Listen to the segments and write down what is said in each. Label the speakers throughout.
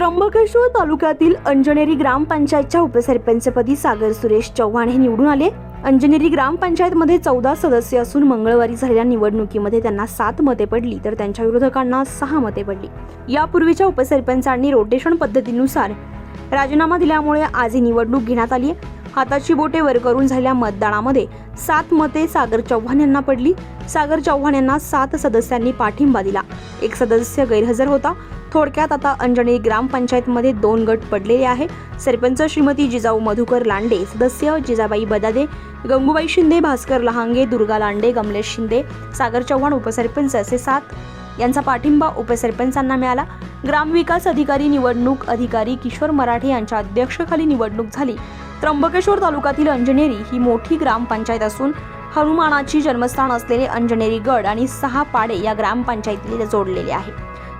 Speaker 1: त्र्यंबकेश्वर तालुक्यातील अंजनेरी ग्रामपंचायतच्या उपसरपंचपदी सागर सुरेश चव्हाण हे निवडून आले. अंजनेरी ग्रामपंचायतमध्ये चौदा सदस्य असून मंगळवारी झालेल्या निवडणुकीमध्ये त्यांना सात मते पडली तर त्यांच्या विरोधकांना सहा मते पडली. यापूर्वीच्या उपसरपंचांनी रोटेशन पद्धतीनुसार राजीनामा दिल्यामुळे आज ही निवडणूक घेण्यात आली. आहे हाताची बोटे वर करून झालेल्या मतदानामध्ये सात मते सागर चव्हाण यांना पडली. सागर चव्हाण यांना सात सदस्यांनी पाठिंबा दिला. एक सदस्य गैरहजर होता. थोडक्यात आता अंजनी ग्रामपंचायतमध्ये दोन गट पडलेले आहे सरपंच श्रीमती जिजाऊ मधुकर लांडे सदस्य जिजाबाई बदादे गंगूबाई शिंदे भास्कर लहांगे दुर्गा लांडे कमलेश शिंदे सागर चव्हाण उपसरपंच असे सात. यांचा पाठिंबा उपसरपंचांना मिळाला. ग्रामविकास अधिकारी निवडणूक अधिकारी किशोर मराठे यांच्या अध्यक्षखाली निवडणूक झाली. त्र्यंबकेश्वर तालुक्यातील अंजनेरी ही मोठी ग्रामपंचायत असून हनुमानाची जन्मस्थान असलेले अंजनेरी गड आणि सहा पाडे या ग्रामपंचायतीला जोडलेले आहे.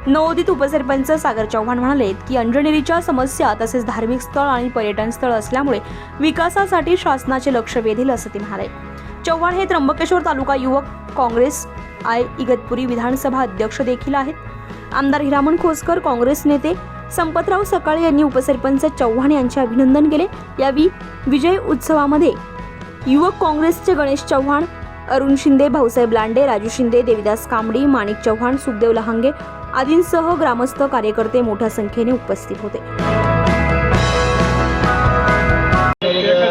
Speaker 1: नवोदित उपसरपंच सागर चव्हाण म्हणाले की अंजनेरीच्या समस्या तसेच धार्मिक स्थळ आणि पर्यटन स्थळ असल्यामुळे विकासासाठी शासनाचे लक्ष वेधेल असं ते म्हणाले. चव्हाण हे त्र्यंबकेश्वर तालुका युवक काँग्रेस आय इगतपुरी विधानसभा अध्यक्ष देखील आहेत. आमदार हिरामण खोसकर काँग्रेस नेते संपतराव सकाळे यांनी उपसरपंच चव्हाण यांचे अभिनंदन केले. यावेळी विजय उत्सवामध्ये युवक काँग्रेसचे गणेश चव्हाण अरुण शिंदे भाऊसाहेब लांडे राजू शिंदे देविदास कांबडी माणिक चव्हाण सुखदेव लहांगे आदींसह ग्रामस्थ कार्यकर्ते मोठ्या संख्येने उपस्थित होते.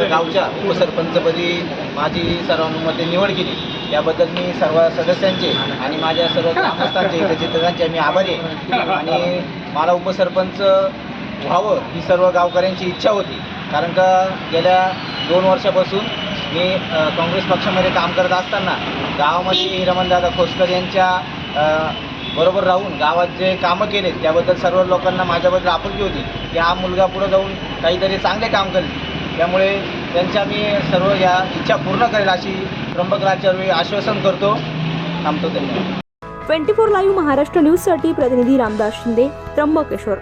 Speaker 2: गावच्या उपसरपंचपदी माझी सर्वानुमते निवड केली. याबद्दल मी सर्व सदस्यांचे आणि माझ्या सर्व ग्रामस्थांचे एकत्रितांचे मी आभारी आहे. आणि मला उपसरपंच व्हावं ही सर्व गावकऱ्यांची इच्छा होती. कारण का गेल्या दोन वर्षापासून मी काँग्रेस पक्षामध्ये काम करत असताना गावामध्ये हिरमनदादा खोसकर यांच्या बरोबर राहून गावात जे कामं केले त्याबद्दल सर्व लोकांना माझ्याबद्दल आपुलकी होती की हा मुलगा पुढं जाऊन काहीतरी चांगले काम करेल. त्यामुळे त्यांच्या मी सर्व या इच्छा पूर्ण करेल अशी त्र्यंबकराच्या आश्वासन करतो. थांबतो त्यांनी
Speaker 1: ट्वेंटी फोर लाईव्ह महाराष्ट्र न्यूजसाठी प्रतिनिधी रामदास शिंदे त्र्यंबकेश्वर.